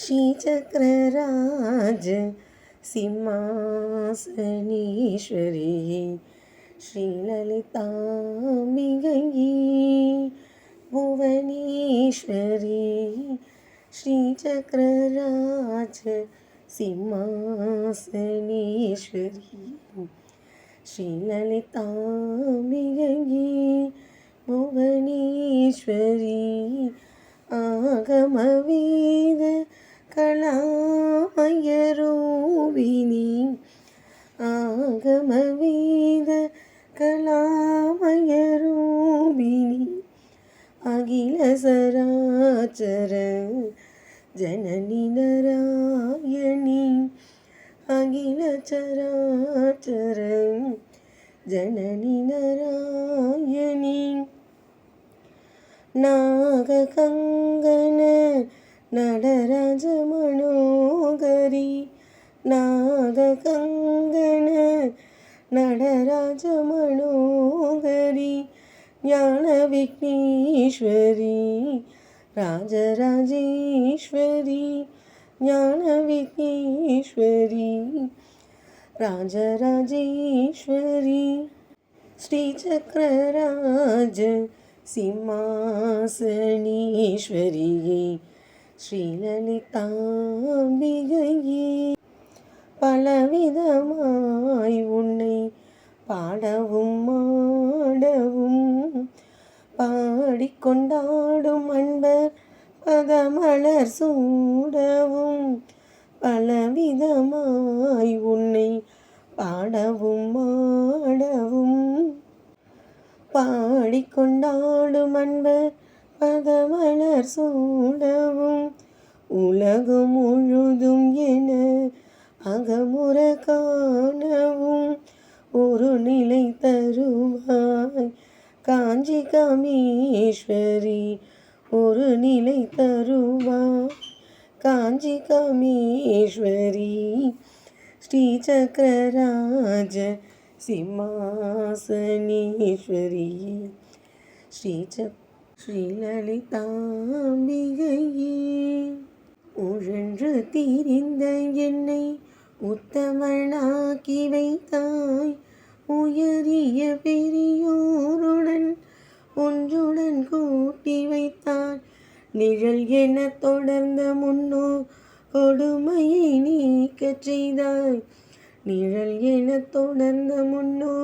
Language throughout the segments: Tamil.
श्रीचक्रराज सिंहासनीश्वरी श्रीललिताम्बिगयी भुवनेश्वरी श्रीचक्रराज सिंहासनीश्वरी श्रीललिताम्बिगयी भुवनेश्वरी ஆகமவீத கலாமய ரூபிணி அகில சராச்சர ஜனனி நராயணி அகில சராச்சர ஜனனி நராயணி. நாககங்கன நடராஜ மனோகரி நா പാദകങ്കണ നടരാജമണോഹരി ജ്ഞാനവിഘ്നീശ്വരി രാജരാജേശ്വരി ജ്ഞാനവിഘ്നേശ്വരി രാജരാജേശ്വരി श्रीचक्रराज सिंहासनीश्वरी श्रीललिताम्बिगये பலவிதமாய் உன்னை பாடவும் மாடவும் பாடிக்கொண்டாடும் அன்பர் பதமலர் சூடவும் பலவிதமாய் உன்னை பாடவும் மாடவும் பாடிக்கொண்டாடும் அன்பர் பதமலர் சூடவும் உலகம் முழுதும் என அக காமேஸ்வரி ஒரு நிலை தருவாய் காஞ்சி காமேஸ்வரி ஸ்ரீ சக்கரராஜ சிம்மாசனீஸ்வரி ஸ்ரீ சக் ஸ்ரீலலிதாம்பிகையே. உழன்று தீரிந்த என்னை உத்தமனாக்கி வைத்தாய். உயரிய பெரியோருடன் ஒன்றுடன் கூட்டி வைத்தான் நிழல் என தொடர்ந்த முன்னோ கொடுமையை நீக்கச் செய்தாய் நிழல் என தொடர்ந்த முன்னோ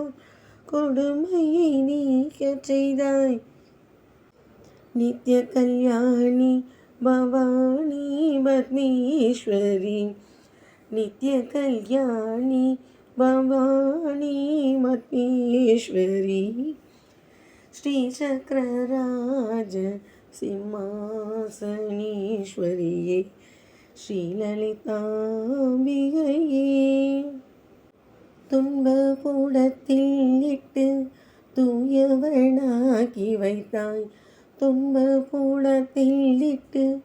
கொடுமையை நீக்கச் செய்தாய் நித்ய கல்யாணி பவானி பத்மேஸ்வரி நித்ய கல்யாணி பவானி பத்மேஸ்வரி ஸ்ரீ சக்கரராஜ சிம்மாசனீஸ்வரியே ஸ்ரீலலிதாம்பிகையே. துன்பபூடத்தில் இட்டு தூயவனாக்கி வைத்தாய். துன்பபூடத்தில் இட்டு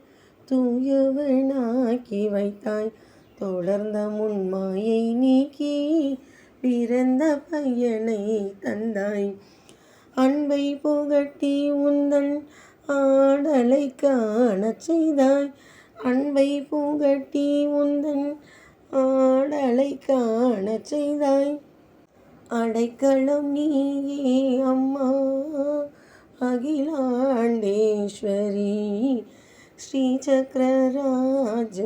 தூயவனாக்கி வைத்தாய். தொடர்ந்த முன்மாயை நீக்கி பிறந்த பையனை தந்தாய். அன்பை புகட்டி உந்தன் ஆடலை காணச் செய்தாய். அன்பை புகட்டி உந்தன் ஆடலை காணச் செய்தாய். அடைக்கலம் நீயே அம்மா அகிலாண்டேஸ்வரி. ஸ்ரீசக்கரராஜ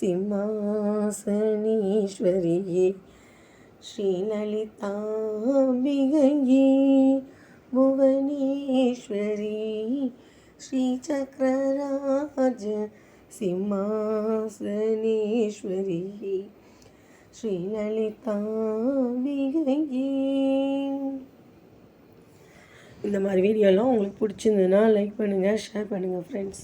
சிம்மாசனீஸ்வரியே ஸ்ரீலலிதாம்பிகையே புவனேஸ்வரி ஸ்ரீசக்கரராஜ சிம்மாசனீஸ்வரியே ஸ்ரீலலிதாம்பிகையே இந்த மாதிரி வீடியோலாம் உங்களுக்கு பிடிச்சிருந்ததுன்னா லைக் பண்ணுங்கள் ஷேர் பண்ணுங்கள் ஃப்ரெண்ட்ஸ்